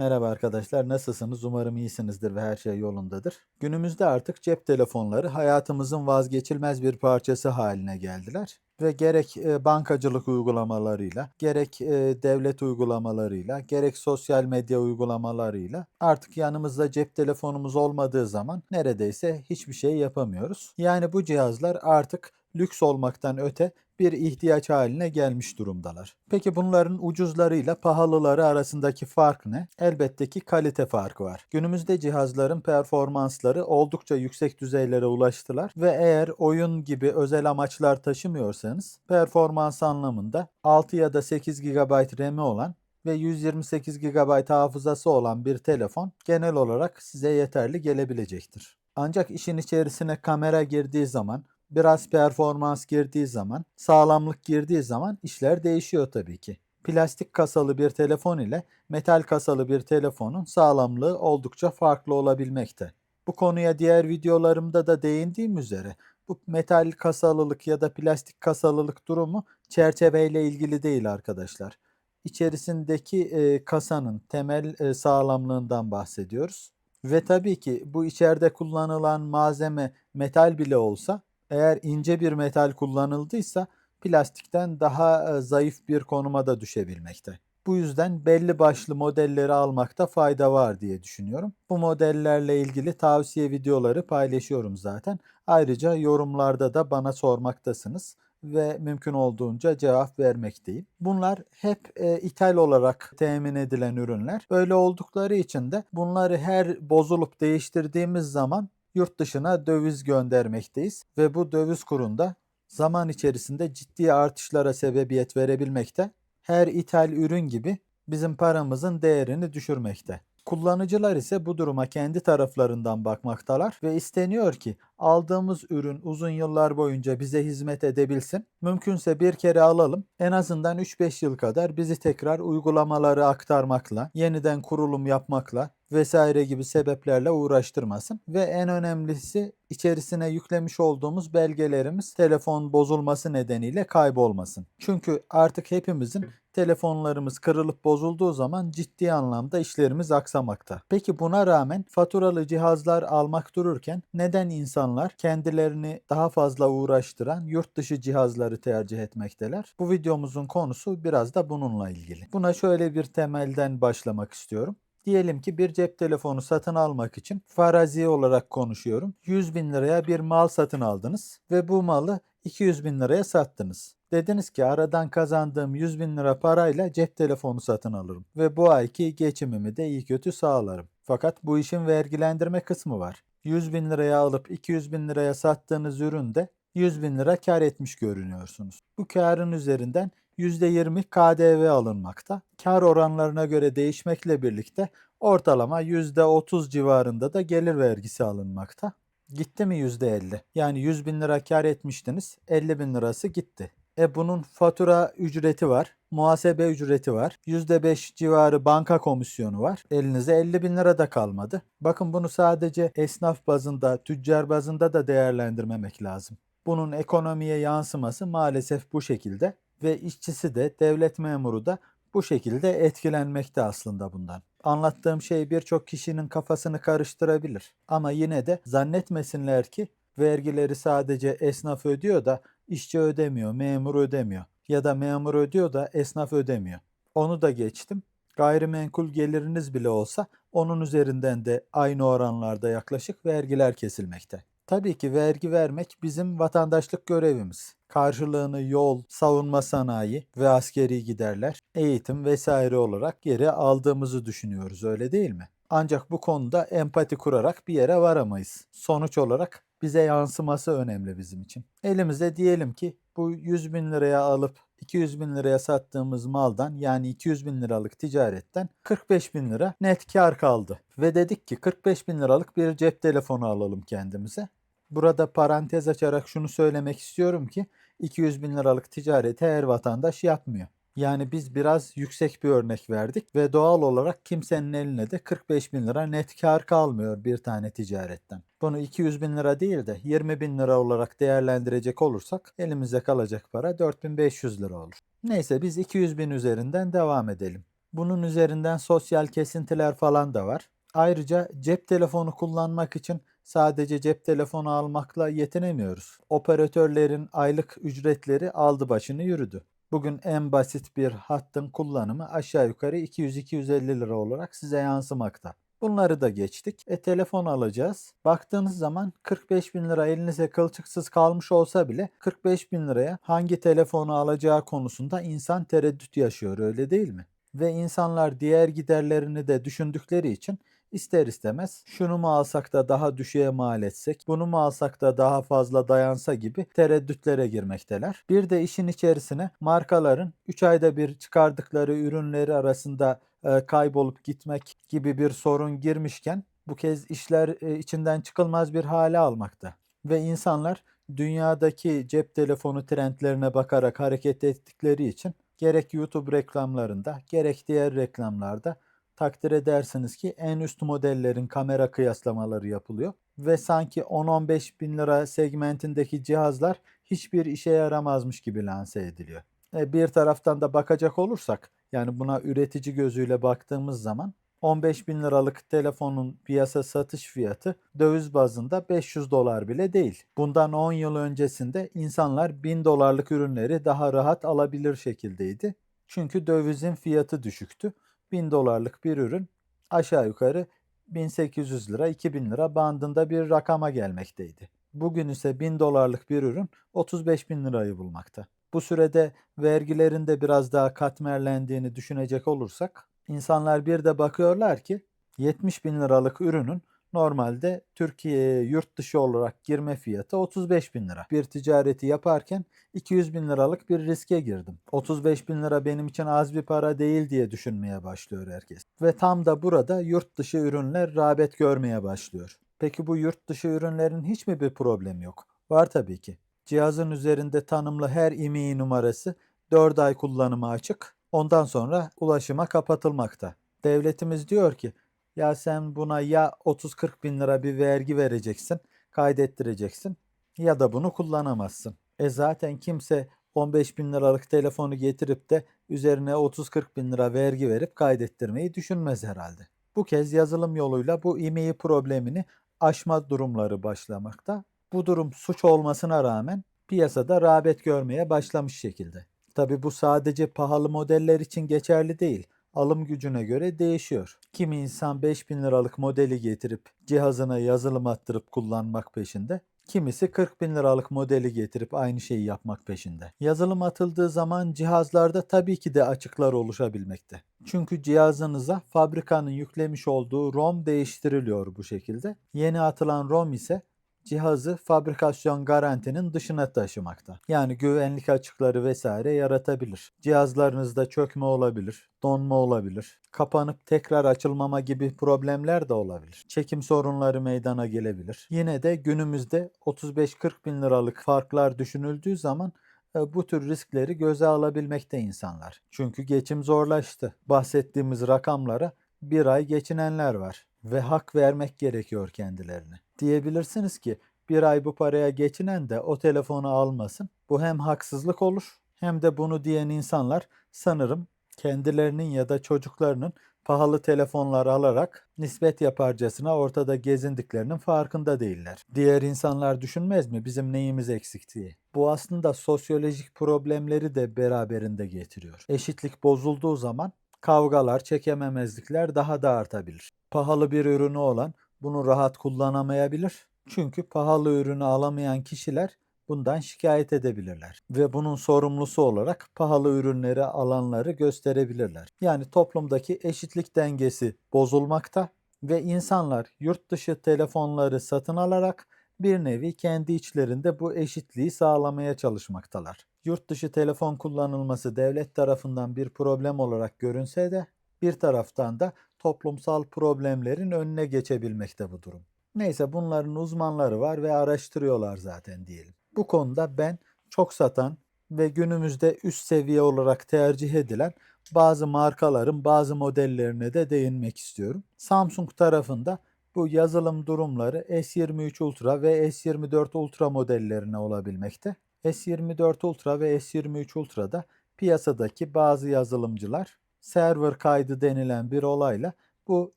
Merhaba arkadaşlar, nasılsınız? Umarım iyisinizdir ve her şey yolundadır. Günümüzde artık cep telefonları hayatımızın vazgeçilmez bir parçası haline geldiler. Ve gerek e, bankacılık uygulamalarıyla, gerek e, devlet uygulamalarıyla, gerek sosyal medya uygulamalarıyla artık yanımızda cep telefonumuz olmadığı zaman neredeyse hiçbir şey yapamıyoruz. Yani bu cihazlar artık lüks olmaktan öte bir ihtiyaç haline gelmiş durumdalar. Peki bunların ucuzlarıyla pahalıları arasındaki fark ne? Elbette ki kalite farkı var. Günümüzde cihazların performansları oldukça yüksek düzeylere ulaştılar ve eğer oyun gibi özel amaçlar taşımıyorsanız performans anlamında 6 ya da 8 GB RAM'i olan ve 128 GB hafızası olan bir telefon genel olarak size yeterli gelebilecektir. Ancak işin içerisine kamera girdiği zaman, biraz performans girdiği zaman, sağlamlık girdiği zaman işler değişiyor tabii ki. Plastik kasalı bir telefon ile metal kasalı bir telefonun sağlamlığı oldukça farklı olabilmekte. Bu konuya diğer videolarımda da değindiğim üzere bu metal kasalılık ya da plastik kasalılık durumu çerçeveyle ilgili değil arkadaşlar. İçerisindeki e, kasanın temel e, sağlamlığından bahsediyoruz. Ve tabii ki bu içeride kullanılan malzeme metal bile olsa eğer ince bir metal kullanıldıysa plastikten daha e, zayıf bir konuma da düşebilmekte. Bu yüzden belli başlı modelleri almakta fayda var diye düşünüyorum. Bu modellerle ilgili tavsiye videoları paylaşıyorum zaten. Ayrıca yorumlarda da bana sormaktasınız ve mümkün olduğunca cevap vermekteyim. Bunlar hep e, ithal olarak temin edilen ürünler. Böyle oldukları için de bunları her bozulup değiştirdiğimiz zaman yurt dışına döviz göndermekteyiz ve bu döviz kurunda zaman içerisinde ciddi artışlara sebebiyet verebilmekte. Her ithal ürün gibi bizim paramızın değerini düşürmekte. Kullanıcılar ise bu duruma kendi taraflarından bakmaktalar ve isteniyor ki aldığımız ürün uzun yıllar boyunca bize hizmet edebilsin. Mümkünse bir kere alalım. En azından 3-5 yıl kadar bizi tekrar uygulamaları aktarmakla, yeniden kurulum yapmakla vesaire gibi sebeplerle uğraştırmasın ve en önemlisi içerisine yüklemiş olduğumuz belgelerimiz telefon bozulması nedeniyle kaybolmasın. Çünkü artık hepimizin telefonlarımız kırılıp bozulduğu zaman ciddi anlamda işlerimiz aksamakta. Peki buna rağmen faturalı cihazlar almak dururken neden insanlar kendilerini daha fazla uğraştıran yurt dışı cihazları tercih etmekteler? Bu videomuzun konusu biraz da bununla ilgili. Buna şöyle bir temelden başlamak istiyorum. Diyelim ki bir cep telefonu satın almak için farazi olarak konuşuyorum. 100 bin liraya bir mal satın aldınız ve bu malı 200 bin liraya sattınız. Dediniz ki aradan kazandığım 100 bin lira parayla cep telefonu satın alırım ve bu ayki geçimimi de iyi kötü sağlarım. Fakat bu işin vergilendirme kısmı var. 100 bin liraya alıp 200 bin liraya sattığınız üründe 100 bin lira kar etmiş görünüyorsunuz. Bu karın üzerinden %20 KDV alınmakta. Kar oranlarına göre değişmekle birlikte ortalama %30 civarında da gelir vergisi alınmakta. Gitti mi %50? Yani 100 bin lira kar etmiştiniz, 50 bin lirası gitti. E bunun fatura ücreti var, muhasebe ücreti var, %5 civarı banka komisyonu var. Elinize 50 bin lira da kalmadı. Bakın bunu sadece esnaf bazında, tüccar bazında da değerlendirmemek lazım. Bunun ekonomiye yansıması maalesef bu şekilde ve işçisi de devlet memuru da bu şekilde etkilenmekte aslında bundan. Anlattığım şey birçok kişinin kafasını karıştırabilir. Ama yine de zannetmesinler ki vergileri sadece esnaf ödüyor da işçi ödemiyor, memur ödemiyor. Ya da memur ödüyor da esnaf ödemiyor. Onu da geçtim. Gayrimenkul geliriniz bile olsa onun üzerinden de aynı oranlarda yaklaşık vergiler kesilmekte. Tabii ki vergi vermek bizim vatandaşlık görevimiz. Karşılığını yol, savunma sanayi ve askeri giderler, eğitim vesaire olarak geri aldığımızı düşünüyoruz öyle değil mi? Ancak bu konuda empati kurarak bir yere varamayız. Sonuç olarak bize yansıması önemli bizim için. Elimizde diyelim ki bu 100 bin liraya alıp 200 bin liraya sattığımız maldan yani 200 bin liralık ticaretten 45 bin lira net kar kaldı. Ve dedik ki 45 bin liralık bir cep telefonu alalım kendimize. Burada parantez açarak şunu söylemek istiyorum ki 200 bin liralık ticareti her vatandaş yapmıyor. Yani biz biraz yüksek bir örnek verdik ve doğal olarak kimsenin eline de 45 bin lira net kar kalmıyor bir tane ticaretten. Bunu 200 bin lira değil de 20 bin lira olarak değerlendirecek olursak elimizde kalacak para 4500 lira olur. Neyse biz 200 bin üzerinden devam edelim. Bunun üzerinden sosyal kesintiler falan da var. Ayrıca cep telefonu kullanmak için sadece cep telefonu almakla yetinemiyoruz. Operatörlerin aylık ücretleri aldı başını yürüdü. Bugün en basit bir hattın kullanımı aşağı yukarı 200-250 lira olarak size yansımakta. Bunları da geçtik. E telefon alacağız. Baktığınız zaman 45 bin lira elinize kılçıksız kalmış olsa bile 45 bin liraya hangi telefonu alacağı konusunda insan tereddüt yaşıyor öyle değil mi? Ve insanlar diğer giderlerini de düşündükleri için ister istemez şunu mu alsak da daha düşüğe mal etsek, bunu mu alsak da daha fazla dayansa gibi tereddütlere girmekteler. Bir de işin içerisine markaların 3 ayda bir çıkardıkları ürünleri arasında e, kaybolup gitmek gibi bir sorun girmişken bu kez işler e, içinden çıkılmaz bir hale almakta. Ve insanlar dünyadaki cep telefonu trendlerine bakarak hareket ettikleri için gerek YouTube reklamlarında gerek diğer reklamlarda takdir edersiniz ki en üst modellerin kamera kıyaslamaları yapılıyor. Ve sanki 10-15 bin lira segmentindeki cihazlar hiçbir işe yaramazmış gibi lanse ediliyor. E, bir taraftan da bakacak olursak yani buna üretici gözüyle baktığımız zaman 15 bin liralık telefonun piyasa satış fiyatı döviz bazında 500 dolar bile değil. Bundan 10 yıl öncesinde insanlar 1000 dolarlık ürünleri daha rahat alabilir şekildeydi. Çünkü dövizin fiyatı düşüktü. 1000 dolarlık bir ürün aşağı yukarı 1800 lira 2000 lira bandında bir rakama gelmekteydi. Bugün ise 1000 dolarlık bir ürün 35 bin lirayı bulmakta. Bu sürede vergilerin de biraz daha katmerlendiğini düşünecek olursak insanlar bir de bakıyorlar ki 70 bin liralık ürünün normalde Türkiye'ye yurt dışı olarak girme fiyatı 35 bin lira. Bir ticareti yaparken 200 bin liralık bir riske girdim. 35 bin lira benim için az bir para değil diye düşünmeye başlıyor herkes. Ve tam da burada yurt dışı ürünler rağbet görmeye başlıyor. Peki bu yurt dışı ürünlerin hiç mi bir problemi yok? Var tabii ki. Cihazın üzerinde tanımlı her IMEI numarası 4 ay kullanıma açık. Ondan sonra ulaşıma kapatılmakta. Devletimiz diyor ki ya sen buna ya 30-40 bin lira bir vergi vereceksin, kaydettireceksin ya da bunu kullanamazsın. E zaten kimse 15 bin liralık telefonu getirip de üzerine 30-40 bin lira vergi verip kaydettirmeyi düşünmez herhalde. Bu kez yazılım yoluyla bu IMEI problemini aşma durumları başlamakta. Bu durum suç olmasına rağmen piyasada rağbet görmeye başlamış şekilde. Tabi bu sadece pahalı modeller için geçerli değil. Alım gücüne göre değişiyor. Kimi insan 5000 liralık modeli getirip cihazına yazılım attırıp kullanmak peşinde. Kimisi 40 bin liralık modeli getirip aynı şeyi yapmak peşinde. Yazılım atıldığı zaman cihazlarda tabii ki de açıklar oluşabilmekte. Çünkü cihazınıza fabrikanın yüklemiş olduğu ROM değiştiriliyor bu şekilde. Yeni atılan ROM ise cihazı fabrikasyon garantinin dışına taşımakta. Yani güvenlik açıkları vesaire yaratabilir. Cihazlarınızda çökme olabilir, donma olabilir, kapanıp tekrar açılmama gibi problemler de olabilir. Çekim sorunları meydana gelebilir. Yine de günümüzde 35-40 bin liralık farklar düşünüldüğü zaman e, bu tür riskleri göze alabilmekte insanlar. Çünkü geçim zorlaştı. Bahsettiğimiz rakamlara bir ay geçinenler var ve hak vermek gerekiyor kendilerine. Diyebilirsiniz ki bir ay bu paraya geçinen de o telefonu almasın. Bu hem haksızlık olur hem de bunu diyen insanlar sanırım kendilerinin ya da çocuklarının pahalı telefonlar alarak nispet yaparcasına ortada gezindiklerinin farkında değiller. Diğer insanlar düşünmez mi bizim neyimiz eksik diye. Bu aslında sosyolojik problemleri de beraberinde getiriyor. Eşitlik bozulduğu zaman kavgalar, çekememezlikler daha da artabilir. Pahalı bir ürünü olan bunu rahat kullanamayabilir. Çünkü pahalı ürünü alamayan kişiler bundan şikayet edebilirler ve bunun sorumlusu olarak pahalı ürünleri alanları gösterebilirler. Yani toplumdaki eşitlik dengesi bozulmakta ve insanlar yurt dışı telefonları satın alarak bir nevi kendi içlerinde bu eşitliği sağlamaya çalışmaktalar. Yurt dışı telefon kullanılması devlet tarafından bir problem olarak görünse de bir taraftan da toplumsal problemlerin önüne geçebilmekte bu durum. Neyse bunların uzmanları var ve araştırıyorlar zaten diyelim. Bu konuda ben çok satan ve günümüzde üst seviye olarak tercih edilen bazı markaların bazı modellerine de değinmek istiyorum. Samsung tarafında bu yazılım durumları S23 Ultra ve S24 Ultra modellerine olabilmekte. S24 Ultra ve S23 Ultra'da piyasadaki bazı yazılımcılar server kaydı denilen bir olayla bu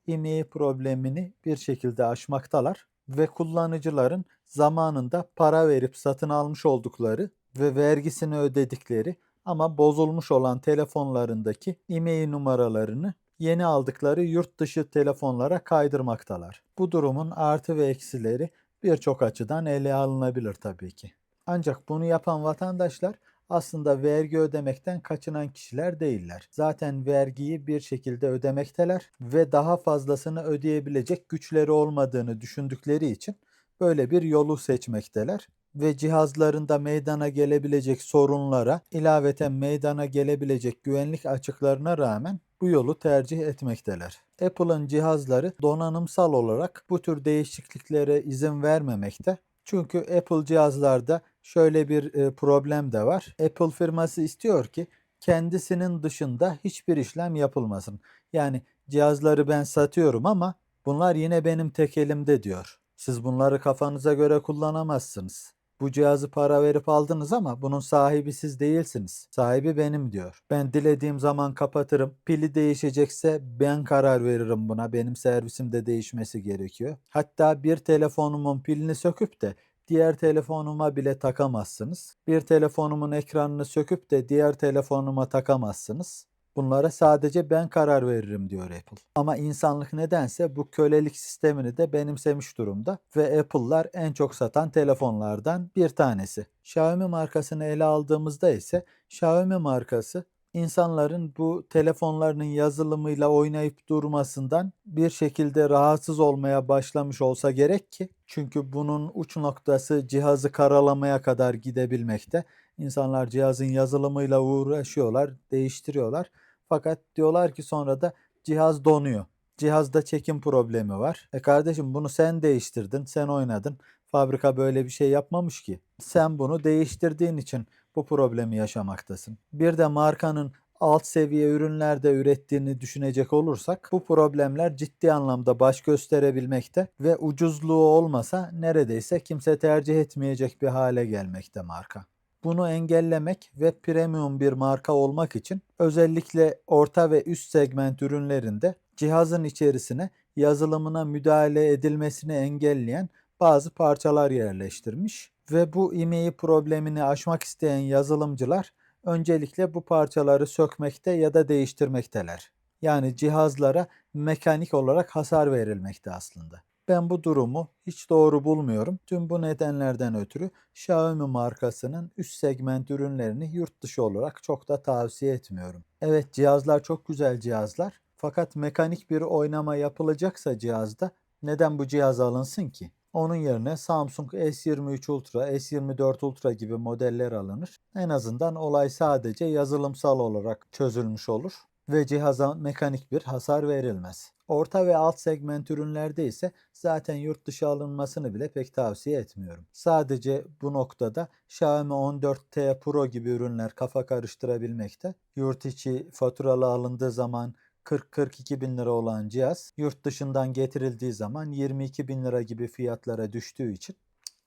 IMEI problemini bir şekilde aşmaktalar ve kullanıcıların zamanında para verip satın almış oldukları ve vergisini ödedikleri ama bozulmuş olan telefonlarındaki IMEI numaralarını yeni aldıkları yurt dışı telefonlara kaydırmaktalar. Bu durumun artı ve eksileri birçok açıdan ele alınabilir tabii ki. Ancak bunu yapan vatandaşlar aslında vergi ödemekten kaçınan kişiler değiller. Zaten vergiyi bir şekilde ödemekteler ve daha fazlasını ödeyebilecek güçleri olmadığını düşündükleri için böyle bir yolu seçmekteler ve cihazlarında meydana gelebilecek sorunlara, ilaveten meydana gelebilecek güvenlik açıklarına rağmen bu yolu tercih etmekteler. Apple'ın cihazları donanımsal olarak bu tür değişikliklere izin vermemekte. Çünkü Apple cihazlarda şöyle bir e, problem de var. Apple firması istiyor ki kendisinin dışında hiçbir işlem yapılmasın. Yani cihazları ben satıyorum ama bunlar yine benim tek elimde diyor. Siz bunları kafanıza göre kullanamazsınız. Bu cihazı para verip aldınız ama bunun sahibi siz değilsiniz. Sahibi benim diyor. Ben dilediğim zaman kapatırım. Pili değişecekse ben karar veririm buna. Benim servisimde değişmesi gerekiyor. Hatta bir telefonumun pilini söküp de diğer telefonuma bile takamazsınız. Bir telefonumun ekranını söküp de diğer telefonuma takamazsınız. Bunlara sadece ben karar veririm diyor Apple. Ama insanlık nedense bu kölelik sistemini de benimsemiş durumda ve Apple'lar en çok satan telefonlardan bir tanesi. Xiaomi markasını ele aldığımızda ise Xiaomi markası insanların bu telefonlarının yazılımıyla oynayıp durmasından bir şekilde rahatsız olmaya başlamış olsa gerek ki çünkü bunun uç noktası cihazı karalamaya kadar gidebilmekte. İnsanlar cihazın yazılımıyla uğraşıyorlar, değiştiriyorlar. Fakat diyorlar ki sonra da cihaz donuyor. Cihazda çekim problemi var. E kardeşim bunu sen değiştirdin, sen oynadın. Fabrika böyle bir şey yapmamış ki. Sen bunu değiştirdiğin için bu problemi yaşamaktasın. Bir de markanın alt seviye ürünlerde ürettiğini düşünecek olursak bu problemler ciddi anlamda baş gösterebilmekte ve ucuzluğu olmasa neredeyse kimse tercih etmeyecek bir hale gelmekte marka. Bunu engellemek ve premium bir marka olmak için özellikle orta ve üst segment ürünlerinde cihazın içerisine yazılımına müdahale edilmesini engelleyen bazı parçalar yerleştirmiş ve bu IMEI problemini aşmak isteyen yazılımcılar öncelikle bu parçaları sökmekte ya da değiştirmekteler. Yani cihazlara mekanik olarak hasar verilmekte aslında. Ben bu durumu hiç doğru bulmuyorum. Tüm bu nedenlerden ötürü Xiaomi markasının üst segment ürünlerini yurt dışı olarak çok da tavsiye etmiyorum. Evet cihazlar çok güzel cihazlar. Fakat mekanik bir oynama yapılacaksa cihazda neden bu cihaz alınsın ki? Onun yerine Samsung S23 Ultra, S24 Ultra gibi modeller alınır. En azından olay sadece yazılımsal olarak çözülmüş olur ve cihaza mekanik bir hasar verilmez. Orta ve alt segment ürünlerde ise zaten yurt dışı alınmasını bile pek tavsiye etmiyorum. Sadece bu noktada Xiaomi 14T Pro gibi ürünler kafa karıştırabilmekte. Yurt içi faturalı alındığı zaman 40-42 bin lira olan cihaz yurt dışından getirildiği zaman 22 bin lira gibi fiyatlara düştüğü için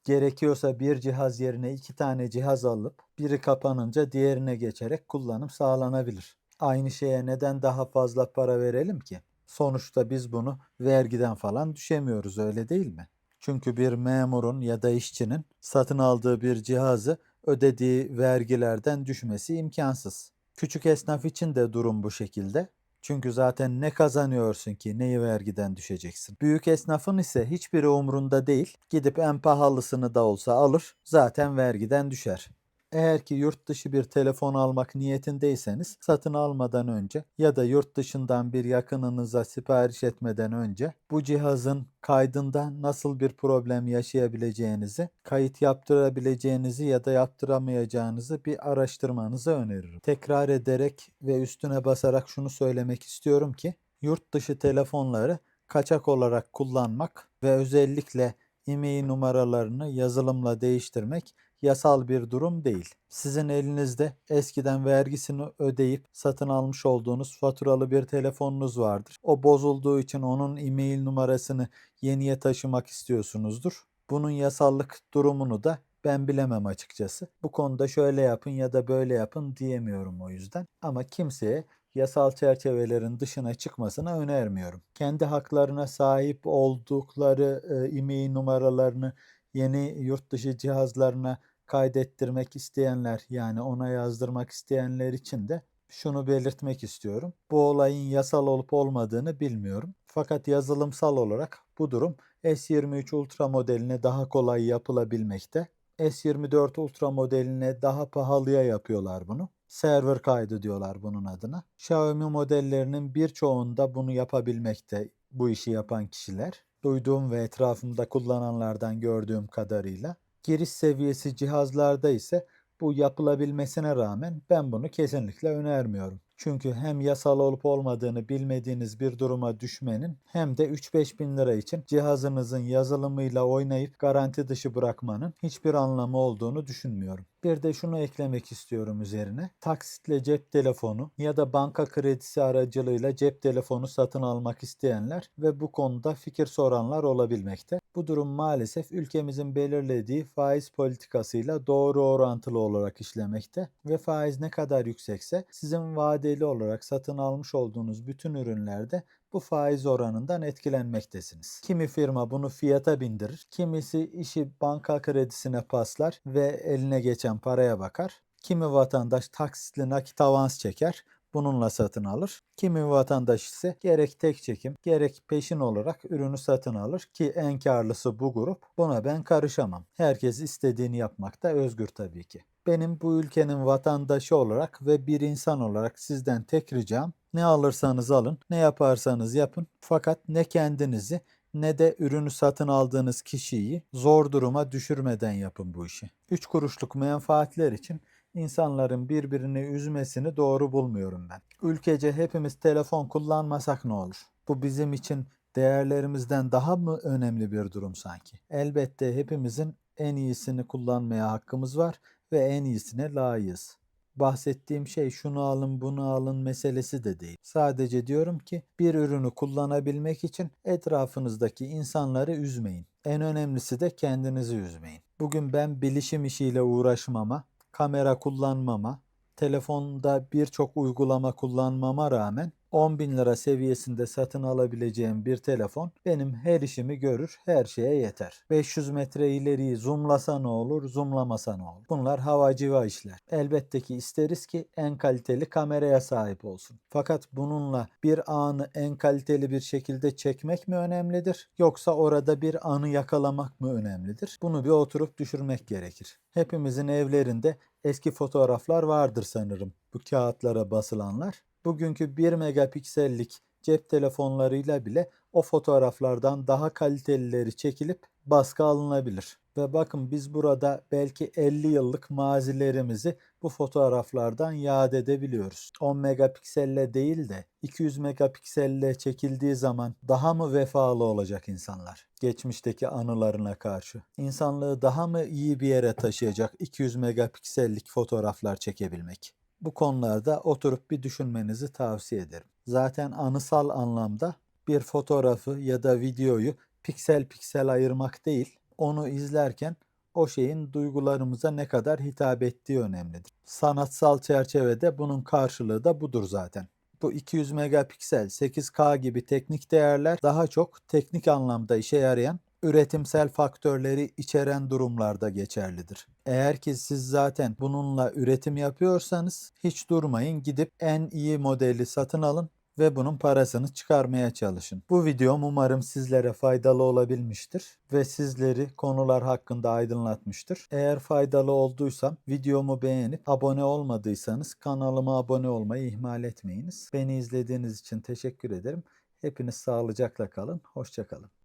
gerekiyorsa bir cihaz yerine iki tane cihaz alıp biri kapanınca diğerine geçerek kullanım sağlanabilir. Aynı şeye neden daha fazla para verelim ki? Sonuçta biz bunu vergiden falan düşemiyoruz öyle değil mi? Çünkü bir memurun ya da işçinin satın aldığı bir cihazı ödediği vergilerden düşmesi imkansız. Küçük esnaf için de durum bu şekilde. Çünkü zaten ne kazanıyorsun ki neyi vergiden düşeceksin. Büyük esnafın ise hiçbiri umrunda değil. Gidip en pahalısını da olsa alır zaten vergiden düşer. Eğer ki yurt dışı bir telefon almak niyetindeyseniz satın almadan önce ya da yurt dışından bir yakınınıza sipariş etmeden önce bu cihazın kaydında nasıl bir problem yaşayabileceğinizi, kayıt yaptırabileceğinizi ya da yaptıramayacağınızı bir araştırmanızı öneririm. Tekrar ederek ve üstüne basarak şunu söylemek istiyorum ki yurt dışı telefonları kaçak olarak kullanmak ve özellikle IMEI numaralarını yazılımla değiştirmek yasal bir durum değil. Sizin elinizde eskiden vergisini ödeyip satın almış olduğunuz faturalı bir telefonunuz vardır. O bozulduğu için onun e-mail numarasını yeniye taşımak istiyorsunuzdur. Bunun yasallık durumunu da ben bilemem açıkçası. Bu konuda şöyle yapın ya da böyle yapın diyemiyorum o yüzden. Ama kimseye yasal çerçevelerin dışına çıkmasını önermiyorum. Kendi haklarına sahip oldukları e, e-mail numaralarını yeni yurt dışı cihazlarına kaydettirmek isteyenler yani ona yazdırmak isteyenler için de şunu belirtmek istiyorum. Bu olayın yasal olup olmadığını bilmiyorum. Fakat yazılımsal olarak bu durum S23 Ultra modeline daha kolay yapılabilmekte. S24 Ultra modeline daha pahalıya yapıyorlar bunu. Server kaydı diyorlar bunun adına. Xiaomi modellerinin birçoğunda bunu yapabilmekte bu işi yapan kişiler. Duyduğum ve etrafımda kullananlardan gördüğüm kadarıyla. Giriş seviyesi cihazlarda ise bu yapılabilmesine rağmen ben bunu kesinlikle önermiyorum. Çünkü hem yasal olup olmadığını bilmediğiniz bir duruma düşmenin hem de 3-5 bin lira için cihazınızın yazılımıyla oynayıp garanti dışı bırakmanın hiçbir anlamı olduğunu düşünmüyorum. Bir de şunu eklemek istiyorum üzerine. Taksitle cep telefonu ya da banka kredisi aracılığıyla cep telefonu satın almak isteyenler ve bu konuda fikir soranlar olabilmekte. Bu durum maalesef ülkemizin belirlediği faiz politikasıyla doğru orantılı olarak işlemekte ve faiz ne kadar yüksekse sizin vadeli olarak satın almış olduğunuz bütün ürünlerde bu faiz oranından etkilenmektesiniz. Kimi firma bunu fiyata bindirir, kimisi işi banka kredisine paslar ve eline geçen paraya bakar. Kimi vatandaş taksitli nakit avans çeker, bununla satın alır. Kimi vatandaş ise gerek tek çekim gerek peşin olarak ürünü satın alır ki en karlısı bu grup. Buna ben karışamam. Herkes istediğini yapmakta özgür tabii ki. Benim bu ülkenin vatandaşı olarak ve bir insan olarak sizden tek ricam ne alırsanız alın, ne yaparsanız yapın. Fakat ne kendinizi ne de ürünü satın aldığınız kişiyi zor duruma düşürmeden yapın bu işi. 3 kuruşluk menfaatler için insanların birbirini üzmesini doğru bulmuyorum ben. Ülkece hepimiz telefon kullanmasak ne olur? Bu bizim için değerlerimizden daha mı önemli bir durum sanki? Elbette hepimizin en iyisini kullanmaya hakkımız var ve en iyisine layığız. Bahsettiğim şey şunu alın bunu alın meselesi de değil. Sadece diyorum ki bir ürünü kullanabilmek için etrafınızdaki insanları üzmeyin. En önemlisi de kendinizi üzmeyin. Bugün ben bilişim işiyle uğraşmama, kamera kullanmama, telefonda birçok uygulama kullanmama rağmen 10 bin lira seviyesinde satın alabileceğim bir telefon benim her işimi görür, her şeye yeter. 500 metre ileriyi zoomlasa ne olur, zoomlamasa ne olur? Bunlar havacıva işler. Elbette ki isteriz ki en kaliteli kameraya sahip olsun. Fakat bununla bir anı en kaliteli bir şekilde çekmek mi önemlidir? Yoksa orada bir anı yakalamak mı önemlidir? Bunu bir oturup düşürmek gerekir. Hepimizin evlerinde eski fotoğraflar vardır sanırım. Bu kağıtlara basılanlar bugünkü 1 megapiksellik cep telefonlarıyla bile o fotoğraflardan daha kalitelileri çekilip baskı alınabilir. Ve bakın biz burada belki 50 yıllık mazilerimizi bu fotoğraflardan yad edebiliyoruz. 10 megapikselle değil de 200 megapikselle çekildiği zaman daha mı vefalı olacak insanlar? Geçmişteki anılarına karşı. İnsanlığı daha mı iyi bir yere taşıyacak 200 megapiksellik fotoğraflar çekebilmek? Bu konularda oturup bir düşünmenizi tavsiye ederim. Zaten anısal anlamda bir fotoğrafı ya da videoyu piksel piksel ayırmak değil, onu izlerken o şeyin duygularımıza ne kadar hitap ettiği önemlidir. Sanatsal çerçevede bunun karşılığı da budur zaten. Bu 200 megapiksel, 8K gibi teknik değerler daha çok teknik anlamda işe yarayan üretimsel faktörleri içeren durumlarda geçerlidir. Eğer ki siz zaten bununla üretim yapıyorsanız hiç durmayın gidip en iyi modeli satın alın ve bunun parasını çıkarmaya çalışın. Bu videom umarım sizlere faydalı olabilmiştir ve sizleri konular hakkında aydınlatmıştır. Eğer faydalı olduysam videomu beğenip abone olmadıysanız kanalıma abone olmayı ihmal etmeyiniz. Beni izlediğiniz için teşekkür ederim. Hepiniz sağlıcakla kalın. Hoşçakalın.